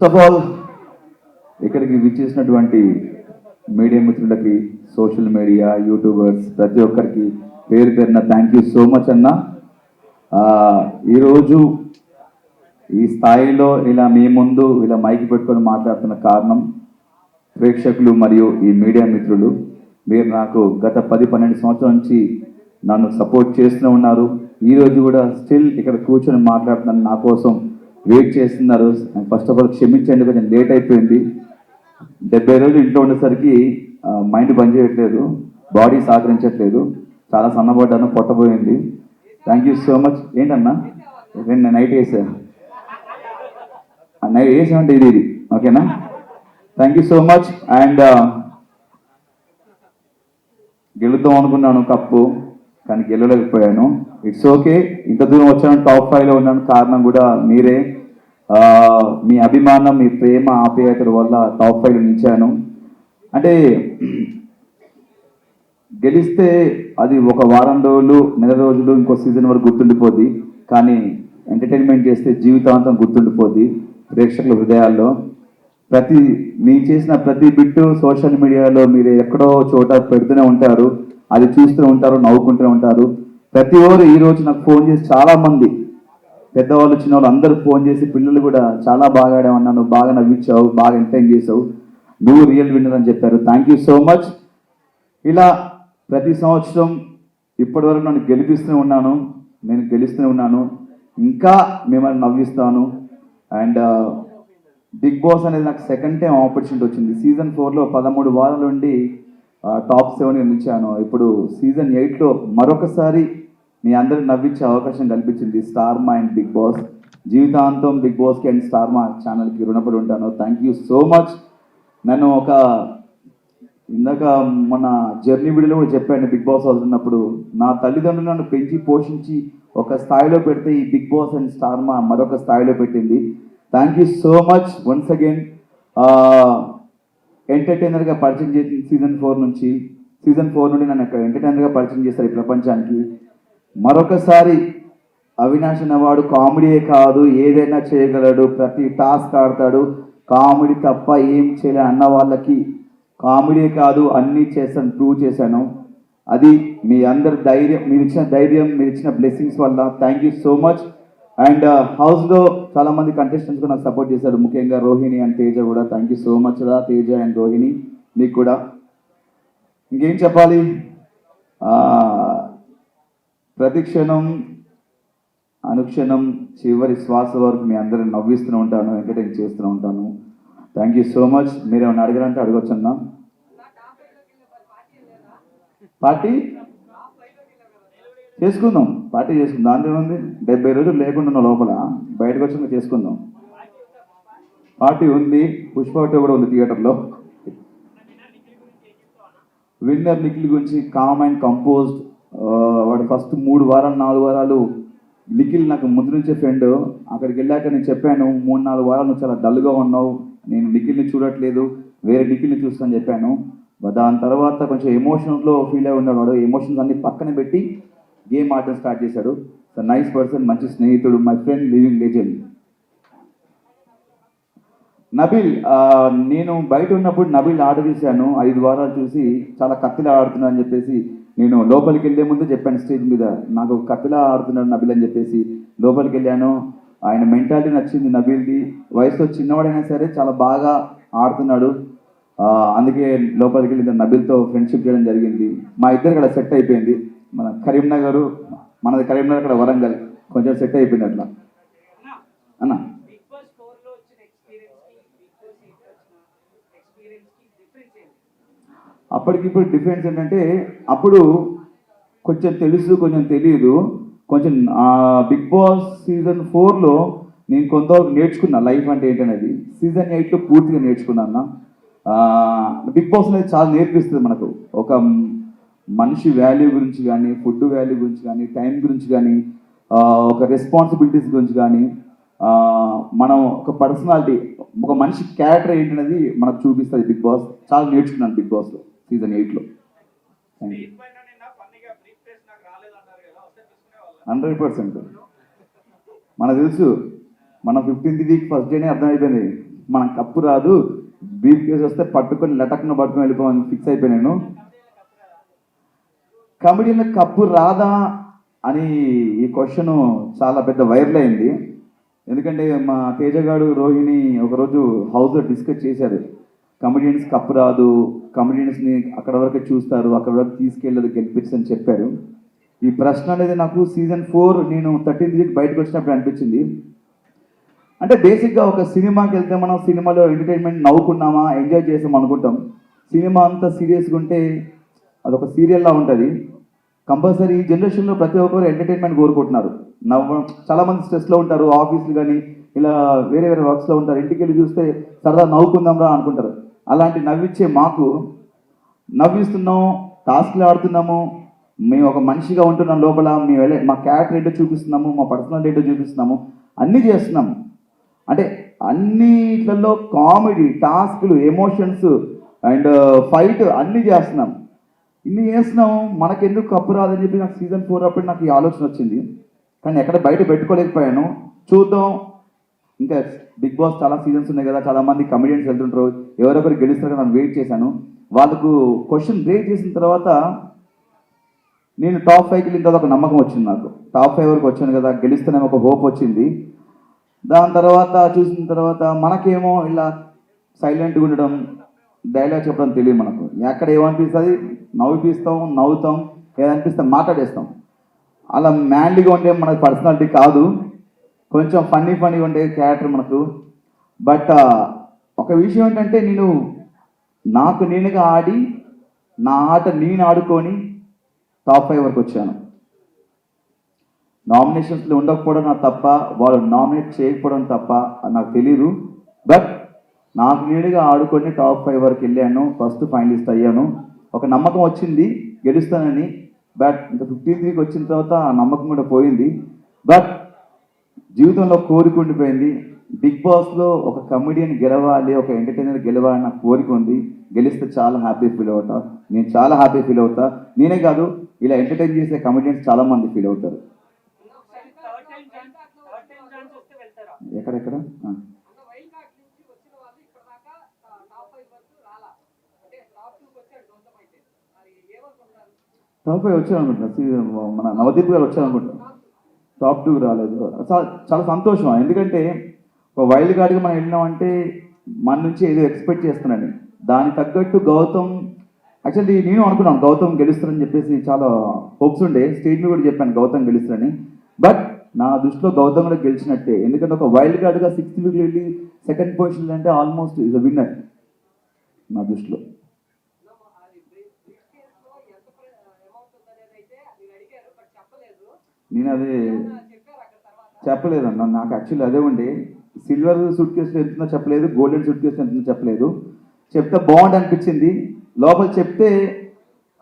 First of all ఇక్కడికి విచ్చేసినటువంటి media మిత్రులకి సోషల్ మీడియా యూట్యూబర్స్ ప్రతి ఒక్కరికి పేరు పేరున థ్యాంక్ యూ సో మచ్ అన్న. ఈరోజు ఈ స్థాయిలో ఇలా మీ ముందు ఇలా మైక్ పెట్టుకొని మాట్లాడుతున్న కారణం ప్రేక్షకులు మరియు ఈ మీడియా మిత్రులు. మీరు నాకు గత పది పన్నెండు సంవత్సరాల నుంచి నన్ను సపోర్ట్ చేస్తూనే ఉన్నారు. ఈరోజు కూడా స్టిల్ ఇక్కడ కూర్చొని మాట్లాడుతున్నాను నా కోసం వెయిట్ చేస్తున్నారు ఫస్ట్ ఆఫ్ ఆల్ క్షమించండి కొంచెం లేట్ అయిపోయింది. డెబ్బై రోజులు ఇంట్లో ఉండేసరికి మైండ్ బంద్ చేయట్లేదు బాడీ సహకరించట్లేదు. చాలా సన్నబడ్డాను పొట్టబోయింది థ్యాంక్ యూ సో మచ్ ఏంటన్నా? నేను నైట్ వేసా నైట్ వేసామంటే ఇది ఇది. ఓకేనా? Thank you so much and గెలుద్దాం అనుకున్నాను కప్పు కానీ గెలవలేకపోయాను. ఇట్స్ ఓకే ఇంత దూరం వచ్చాను టాప్ ఫైవ్లో ఉన్నాను. కారణం కూడా మీరే. మీ అభిమానం మీ ప్రేమ ఆప్యాయతల వల్ల టాప్ ఫైవ్ నిలిచాను. అంటే గెలిస్తే అది ఒక వారం రోజులు నెల రోజులు ఇంకో సీజన్ వరకు గుర్తుండిపోద్ది. కానీ ఎంటర్టైన్మెంట్ చేస్తే జీవితాంతం గుర్తుండిపోద్ది ప్రేక్షకుల హృదయాల్లో. ప్రతి నేను చేసిన ప్రతి బిట్టు సోషల్ మీడియాలో మీరు ఎక్కడో చోట పెడుతూనే ఉంటారు. అది చూస్తూ ఉంటారు నవ్వుకుంటూనే ఉంటారు. ప్రతి ఒక్కరు ఈ రోజు నాకు ఫోన్ చేసి చాలామంది పెద్దవాళ్ళు పెద్దవాళ్ళు చిన్నవాళ్ళు అందరూ ఫోన్ చేసి పిల్లలు కూడా చాలా బాగా ఆడామన్నాను బాగా నవ్వించావు బాగా ఎంటర్టైన్ చేసావు. నువ్వు రియల్ విన్నర్ అని చెప్పారు. థ్యాంక్ యూ సో మచ్ ఇలా ప్రతి సంవత్సరం ఇప్పటి వరకు నన్ను గెలిపిస్తూనే ఉన్నాను. నేను గెలుస్తూనే ఉన్నాను. ఇంకా మిమ్మల్ని నవ్విస్తాను. అండ్ uh, బిగ్ బాస్ అనేది నాకు సెకండ్ టైం ఆపర్చునిటీ వచ్చింది. సీజన్ ఫోర్లో పదమూడు వారాల నుండి uh, టాప్ సెవెన్ నిలిచాను. ఇప్పుడు సీజన్ ఎయిట్లో మరొకసారి మీ అందరికి నవ్వించే అవకాశం కల్పించింది Star Maa and Bigg Boss. జీవితాంతం బిగ్ బాస్కి అండ్ స్టార్ మా ఛానల్కి రుణపడి ఉంటాను. థ్యాంక్ యూ సో మచ్ నన్ను ఒక ఇందాక మన జర్నీ వీడియోలో కూడా చెప్పాను బిగ్ బాస్ హౌస్ ఉన్నప్పుడు. నా తల్లిదండ్రులు నన్ను పెంచి పోషించి ఒక స్థాయిలో పెడితే ఈ బిగ్ బాస్ అండ్ స్టార్ మా మరొక స్థాయిలో పెట్టింది. Thank you so much once again ఎంటర్టైనర్గా పరిచయం చేసింది సీజన్ ఫోర్ నుంచి. సీజన్ ఫోర్ నుండి నన్ను ఎంటర్టైనర్గా పరిచయం చేస్తారు ఈ ప్రపంచానికి. మరొకసారి అవినాష్ అన్నవాడు కామెడీయే కాదు ఏదైనా చేయగలడు ప్రతి టాస్క్ ఆడతాడు. కామెడీ తప్ప ఏం చేయలే అన్న వాళ్ళకి కామెడీ కాదు అన్నీ చేస్తాను ప్రూవ్ చేశాను. అది మీ అందరి ధైర్యం మీరు ఇచ్చిన ధైర్యం మీరు ఇచ్చిన బ్లెస్సింగ్స్ వల్ల. Thank you so much and హౌస్లో చాలామంది కంటెస్టెంట్స్ కూడా నాకు సపోర్ట్ చేశారు. ముఖ్యంగా రోహిణి అండ్ తేజ కూడా. థ్యాంక్ యూ సో మచ్ రా తేజ అండ్ రోహిణి. మీకు కూడా. ఇంకేం చెప్పాలి? ప్రతిక్షణం ప్రతి క్షణం అనుక్షణం చివరి శ్వాస వరకు మీ అందరిని నవ్విస్తూనే ఉంటాను ఎంటర్టైన్ చేస్తూనే ఉంటాను. థ్యాంక్ యూ సో మచ్ మీరు ఏమైనా అడగారంటే అడగొచ్చు అన్నా పార్టీ? చేసుకుందాం. పార్టీ చేసుకుందాం. దాని ఏముంది? డెబ్బై రోజులు లేకుండా ఉన్న లోపల బయటకు వచ్చి చేసుకుందాం. పార్టీ ఉంది. పుష్ప కూడా ఉంది థియేటర్లో. విన్నర్ నిఖిల్ గురించి కామ్ అండ్ కంపోజ్డ్ వాడు ఫస్ట్ మూడు వారాలు నాలుగు వారాలు నిఖిల్ నాకు ముందు నుంచే ఫ్రెండ్ అక్కడికి వెళ్ళాక నేను చెప్పాను మూడు నాలుగు వారాలు నువ్వు చాలా డల్గా ఉన్నావు. నేను నిఖిల్ని చూడట్లేదు. వేరే నిఖిల్ని చూస్తాను చెప్పాను. దాని తర్వాత కొంచెం ఎమోషన్లో ఫీల్ అయి ఉన్నాడు ఎమోషన్స్ అన్ని పక్కన పెట్టి గేమ్ ఆడడం స్టార్ట్ చేశాడు. నైస్ పర్సన్ మంచి స్నేహితుడు my friend living legend Nabeel నేను బయట ఉన్నప్పుడు నబిల్ ఆడ చూశాను. ఐదు వారాలు చూసి చాలా కత్తిలా ఆడుతున్నా అని చెప్పేసి నేను లోపలికి వెళ్ళే ముందు చెప్పాను స్టేజ్ మీద నాకు కత్తిలా ఆడుతున్నాడు నబిల్ అని చెప్పేసి. లోపలికి వెళ్ళాను ఆయన మెంటాలిటీ నచ్చింది నబిల్ది. వయసులో చిన్నవాడైనా సరే చాలా బాగా ఆడుతున్నాడు. అందుకే లోపలికి వెళ్ళి నబిల్తో ఫ్రెండ్షిప్ చేయడం జరిగింది. మా ఇద్దరు ఇక్కడ సెట్ అయిపోయింది. మన కరీంనగర్ మనది కరీంనగర్ ఇక్కడ వరంగల్. కొంచెం సెట్ అయిపోయింది అట్లా. అన్నా బిగ్ బాస్ ఫోర్లో వచ్చిన ఎక్స్పీరియన్స్కి బిగ్ బాస్ ఎయిట్లో వచ్చిన ఎక్స్పీరియన్స్కి డిఫరెన్స్ ఏంటి అప్పటికిప్పుడు డిఫరెన్స్ ఏంటంటే అప్పుడు కొంచెం తెలుసు కొంచెం తెలియదు కొంచెం బిగ్ బాస్ సీజన్ ఫోర్లో నేను కొంతవరకు నేర్చుకున్నా లైఫ్ అంటే ఏంటనేది. సీజన్ ఎయిట్లో పూర్తిగా నేర్చుకున్నాను బిగ్ బాస్ అనేది చాలా నేర్పిస్తుంది మనకు. ఒక మనిషి వాల్యూ గురించి కానీ ఫుడ్ వాల్యూ గురించి కానీ టైం గురించి కానీ ఒక రెస్పాన్సిబిలిటీస్ గురించి కానీ మనం ఒక పర్సనాలిటీ ఒక మనిషి క్యారెక్టర్ ఏంటనేది మనకు చూపిస్తుంది బిగ్ బాస్. చాలా నేర్చుకున్నాను బిగ్ బాస్లో. సీజన్ ఎయిట్లో. తీసుకునే వాళ్ళ. Hundred percent. మనకు తెలుసు మన ఫిఫ్టీన్త్ వీక్ ఫస్ట్ డేనే అర్థమైపోయింది. మనం కప్పు రాదు బ్రీఫ్ కేసు వస్తే పట్టుకొని లటక్ను పట్టుకొని వెళ్ళిపోవని ఫిక్స్ అయిపోయాను కమెడీలో కప్పు రాదా అని ఈ క్వశ్చన్ చాలా పెద్ద వైరల్ అయింది. ఎందుకంటే మా తేజగాడు రోహిణి ఒకరోజు హౌస్లో డిస్కస్ చేశారు. కమెడియన్స్ కప్పు రాదు కమెడియన్స్ని అక్కడ వరకు చూస్తారు అక్కడ వరకు తీసుకెళ్ళదు గెలిపించు అని చెప్పారు. ఈ ప్రశ్న అనేది నాకు సీజన్ ఫోర్ నేను థర్టీన్త్ వీక్ బయటకు వచ్చినప్పుడు అనిపించింది. అంటే బేసిక్గా ఒక సినిమాకి వెళ్తే మనం సినిమాలో ఎంటర్టైన్మెంట్ నవ్వుకున్నామా ఎంజాయ్ చేసాం అనుకుంటాం. సినిమా అంతా సీరియస్గా ఉంటే అదొక సీరియల్లా ఉంటుంది. కంపల్సరీ ఈ జనరేషన్లో ప్రతి ఒక్కరు ఎంటర్టైన్మెంట్ కోరుకుంటున్నారు నవ్వ చాలామంది స్ట్రెస్లో ఉంటారు ఆఫీసులు కానీ ఇలా వేరే వేరే వర్క్స్లో ఉంటారు ఇంటికి వెళ్ళి చూస్తే సరదా నవ్వుకుందాంరా అనుకుంటారు. అలాంటి నవ్విచ్చే మాకు నవ్విస్తున్నాం టాస్క్లు ఆడుతున్నాము మేము ఒక మనిషిగా ఉంటున్నాం లోపల మేము వెళ్ళే మా క్యారెక్టర్ ఏంటో చూపిస్తున్నాము మా పర్సనల్ ఏంటో చూపిస్తున్నాము అన్నీ చేస్తున్నాము అంటే అన్నిట్లలో కామెడీ టాస్క్లు ఎమోషన్స్ అండ్ uh, ఫైట్ అన్నీ చేస్తున్నాం. ఇన్ని చేస్తున్నాం మనకెందుకు కప్పు రాదని చెప్పి నాకు సీజన్ ఫోర్ అప్పుడు నాకు ఈ ఆలోచన వచ్చింది. కానీ ఎక్కడ బయట పెట్టుకోలేకపోయాను. చూద్దాం. ఇంకా బిగ్ బాస్ చాలా సీజన్స్ ఉన్నాయి కదా చాలా మంది కమెడియన్స్ వెళ్తుంటారు. ఎవరెవరు గెలుస్తారో నేను వెయిట్ చేశాను. వాళ్ళకు క్వశ్చన్ రేజ్ చేసిన తర్వాత నేను టాప్ ఫైవ్కి వెళ్ళిన తర్వాత ఒక నమ్మకం వచ్చింది నాకు. టాప్ ఫైవ్ వరకు వచ్చాను కదా గెలుస్తూనే ఒక హోప్ వచ్చింది. దాని తర్వాత చూసిన తర్వాత మనకేమో ఇలా సైలెంట్గా ఉండడం డైలాగ్ చెప్పడం తెలియదు మనకు. ఎక్కడ ఏమనిపిస్తుంది? నవ్విపిస్తాం నవ్వుతాం ఏదనిపిస్తే మాట్లాడేస్తాం. అలా మ్యాన్లీగా ఉండే మనకు పర్సనాలిటీ కాదు. కొంచెం ఫన్నీ ఫన్నీగా ఉండే క్యారెక్టర్ మనకు. బట్ uh, ఒక విషయం ఏంటంటే నేను నాకు నేనుగా ఆడి నా ఆట నేను ఆడుకొని టాప్ ఫైవ్ వరకు వచ్చాను. నామినేషన్స్లో ఉండకపోవడం నా తప్ప వాళ్ళు నామినేట్ చేయకపోవడం తప్ప అని నాకు తెలియదు బట్ నాకు నేనుగా ఆడుకొని టాప్ ఫైవ్ వరకు వెళ్ళాను ఫస్ట్ ఫైనలిస్ట్ అయ్యాను. ఒక నమ్మకం వచ్చింది గెలుస్తానని. బట్ ఇంకా ఫిఫ్టీన్త్ వీక్ వచ్చిన తర్వాత ఆ నమ్మకం కూడా పోయింది. బట్ జీవితంలో కోరిక ఉండిపోయింది. బిగ్ బాస్లో ఒక కమెడియన్ గెలవాలి ఒక ఎంటర్టైనర్ గెలవాలి నా కోరిక ఉంది. గెలిస్తే చాలా హ్యాపీ ఫీల్ అవుతా. నేను చాలా హ్యాపీ ఫీల్ అవుతా. నేనే కాదు ఇలా ఎంటర్టైన్ చేసే కమెడియన్స్ చాలా మంది ఫీల్ అవుతారు. ఎక్కడెక్కడ? టాప్ ఫైవ్ వచ్చాను అనుకుంటున్నా సీజన్ మన నవదీప్ గారు వచ్చారు టాప్ టూకి రాలేదు. చాలా సంతోషం. ఎందుకంటే ఒక వైల్డ్ కార్డ్గా మనం వెళ్ళినామంటే మన నుంచి ఏదో ఎక్స్పెక్ట్ చేస్తున్నాడు దానికి తగ్గట్టు గౌతమ్ యాక్చువల్లీ నేను అనుకున్నాను గౌతమ్ గెలుస్తారని చెప్పేసి చాలా హోప్స్ ఉండే. స్టేజ్ మీద కూడా చెప్పాను గౌతమ్ గెలుస్తారని. బట్ నా దృష్టిలో గౌతమ్ కూడా గెలిచినట్టే. ఎందుకంటే ఒక వైల్డ్ కార్డ్గా సిక్స్త్ వీక్ వెళ్ళి సెకండ్ పొజిషన్ అంటే ఆల్మోస్ట్ ఇస్ అ విన్నర్ నా దృష్టిలో అది బ్రీఫ్ కేసులో ఎంత అమౌంట్ ఉందనేది అయితే మీరు అడిగారు బట్ చెప్పలేదు నేను అది చెప్పలేదన్నా. చెప్పలేదన్న నాకు యాక్చువల్లీ అదే ఉండి సిల్వర్ సూట్ కేసులో ఎంతుందో చెప్పలేదు గోల్డెన్ సూట్ కేసులో ఎంతుందో చెప్పలేదు. చెప్తే బాగుంది అనిపించింది. లోపల చెప్తే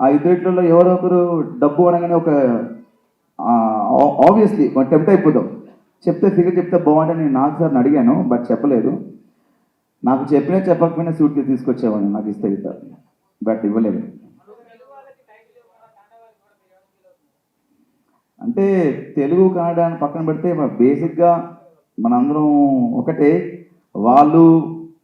ఆ ఇద్దరిలో ఎవరో ఒకరు డబ్బు అనగానే ఒక ఆబ్వియస్లీ టెంప్ట్ అయిపోతాం చెప్తే ఫిగర్ చెప్తే బాగుంటుంది నేను నాకు సార్ని అడిగాను బట్ చెప్పలేదు. నాకు చెప్పినా చెప్పకపోయినా సూట్ కేసు తీసుకొచ్చేవాడిని నాకు ఇస్తే ఇస్తా బట్ ఇవ్వలేదు తెలుగు వాళ్ళకి టైటిల్ ఇవ్వకుండా కన్నడ వాళ్ళకి కూడా మీరు ఏమైనా ఫీల్ అవుతుంది అంటే తెలుగు కన్నడ పక్కన పెడితే మన బేసిక్గా మనందరం ఒకటే. వాళ్ళు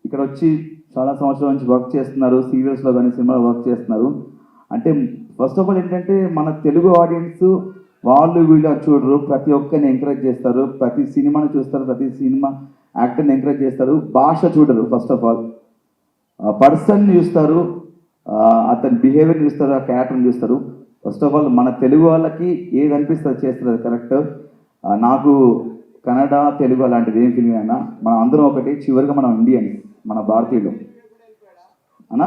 ఇక్కడ వచ్చి చాలా సంవత్సరాల నుంచి వర్క్ చేస్తున్నారు సీరియల్స్లో కానీ సినిమాలో వర్క్ చేస్తున్నారు. అంటే ఫస్ట్ ఆఫ్ ఆల్ ఏంటంటే మన తెలుగు ఆడియన్స్ వాళ్ళు వీళ్ళు చూడరు. ప్రతి ఒక్కరిని ఎంకరేజ్ చేస్తారు. ప్రతి సినిమాని చూస్తారు. ప్రతి సినిమా యాక్టర్ని ఎంకరేజ్ చేస్తారు. భాష చూడరు ఫస్ట్ ఆఫ్ ఆల్. పర్సన్ చూస్తారు. అతని బిహేవియర్ చూస్తారు. ఆ క్యారెక్టర్ని చూస్తారు. ఫస్ట్ ఆఫ్ ఆల్ మన తెలుగు వాళ్ళకి ఏది అనిపిస్తుంది చేస్తుంది అది కరెక్ట్ నాకు కన్నడ తెలుగు అలాంటిది ఏం ఫీలింగ్ అయినా మనం అందరం ఒకటి చివరిగా మనం ఇండియన్ మన భారతీయులు. అనా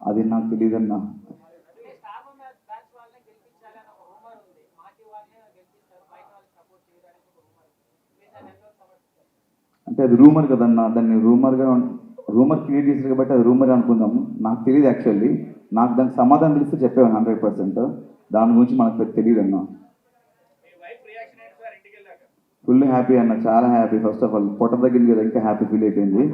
అది నాకు తెలియదన్నా అన్నా అంటే అది రూమర్ కదన్నా దాన్ని రూమర్గా రూమర్ క్రియేట్ చేశారు కాబట్టి అది రూమర్ అనుకుందాము నాకు తెలియదు యాక్చువల్లీ నాకు దానికి సమాధానం తెలిస్తే చెప్పేవాను హండ్రెడ్ పర్సెంట్. దాని గురించి మనకు తెలియదు అన్న. ఫుల్ హ్యాపీ అన్న చాలా హ్యాపీ ఫస్ట్ ఆఫ్ ఆల్ పొట్ట దగ్గర కదా ఇంకా హ్యాపీ ఫీల్ అయిపోయింది.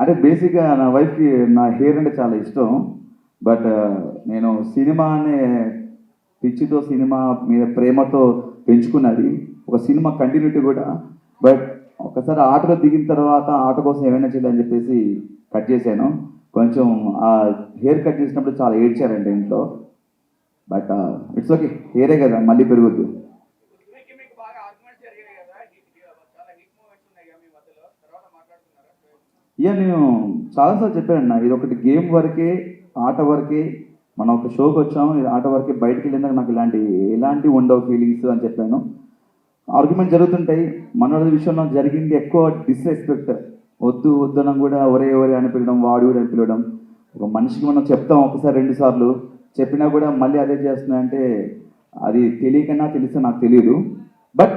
అంటే బేసిక్గా నా వైఫ్కి నా హెయిర్ అంటే చాలా ఇష్టం. బట్ నేను సినిమా అనే పిచ్చితో సినిమా మీద ప్రేమతో పెంచుకున్నది. ఒక సినిమా కంటిన్యూటీ కూడా. బట్ ఒకసారి ఆటలో దిగిన తర్వాత ఆట కోసం ఏమైనా చేయాలని చెప్పేసి కట్ చేశాను. కొంచెం ఆ హెయిర్ కట్ చేసినప్పుడు చాలా ఏడ్చారండి ఇంట్లో. బట్ ఇట్స్ ఓకే హెయిరే కదా మళ్ళీ పెరుగుద్ది. ఇక నేను చాలాసార్లు చెప్పాను ఇది ఒకటి గేమ్ వరకే ఆట వరకే మనం ఒక షోకి వచ్చాం ఇది ఆట వరకే బయటికి వెళ్ళిందాక నాకు ఇలాంటి ఎలాంటి ఉండవు ఫీలింగ్స్ అని చెప్పాను. ఆర్గ్యుమెంట్ జరుగుతుంటాయి. మనోడి విషయంలో జరిగింది ఎక్కువ డిస్రెస్పెక్ట్ వద్దు వద్దనం కూడా ఒరే ఒరే అని పిలవడం వాడు అని పిలవడం. ఒక మనిషికి మనం చెప్తాం ఒకసారి రెండు సార్లు. చెప్పినా కూడా మళ్ళీ అదే చేస్తున్నాయంటే అది తెలియకన్నా తెలిస్తే నాకు తెలియదు. బట్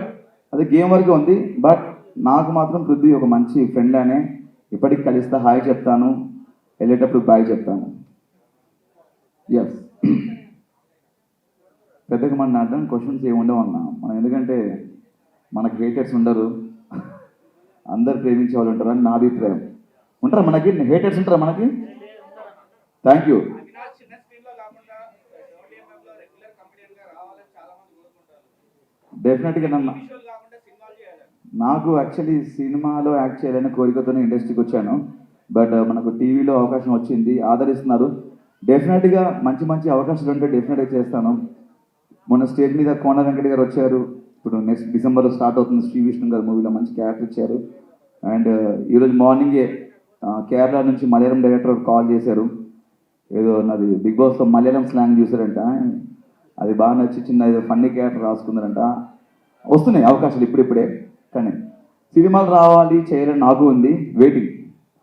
అది గేమ్ వరకే ఉంది. బట్ నాకు మాత్రం పృథ్వీ ఒక మంచి ఫ్రెండ్ అనే ఇప్పటికి కలిస్తే హాయ్ చెప్తాను. వెళ్ళేటప్పుడు బాయ్ చెప్తాను. ఎస్ పెద్దగా మన అర్థం క్వశ్చన్స్ ఏమి ఉండవు అన్న. మనం ఎందుకంటే మనకి హేటర్స్ ఉండరు. అందరు ప్రేమించే వాళ్ళు ఉంటారని అని నా అభిప్రాయం. ఉంటారా మనకి? హేటర్స్ ఉంటారా మనకి? థ్యాంక్ యూ డెఫినెట్గా నన్ను నాకు యాక్చువల్లీ సినిమాలో యాక్ట్ చేయాలనే కోరికతోనే ఇండస్ట్రీకి వచ్చాను. బట్ uh, మనకు టీవీలో అవకాశం వచ్చింది. ఆదరిస్తున్నారు. డెఫినెట్గా మంచి మంచి అవకాశాలు ఉంటే డెఫినెట్గా చేస్తాను. మొన్న స్టేజ్ మీద కోన వెంకట గారు వచ్చారు. ఇప్పుడు నెక్స్ట్ డిసెంబర్లో స్టార్ట్ అవుతుంది శ్రీ విష్ణు గారి మూవీలో మంచి క్యారెక్టర్ ఇచ్చారు. అండ్ uh, ఈరోజు మార్నింగే కేరళ నుంచి మలయాళం డైరెక్టర్ కాల్ చేశారు. ఏదో నాది బిగ్ బాస్లో మలయాళం స్లాంగ్ చూసారంట అది బాగా నచ్చి చిన్న ఏదో ఫన్నీ క్యారెక్టర్ రాసుకున్నారంట వస్తున్నాయి అవకాశాలు ఇప్పుడిప్పుడే. కానీ సినిమాలు రావాలి చేయాలని నాకు ఉంది. వెయిటింగ్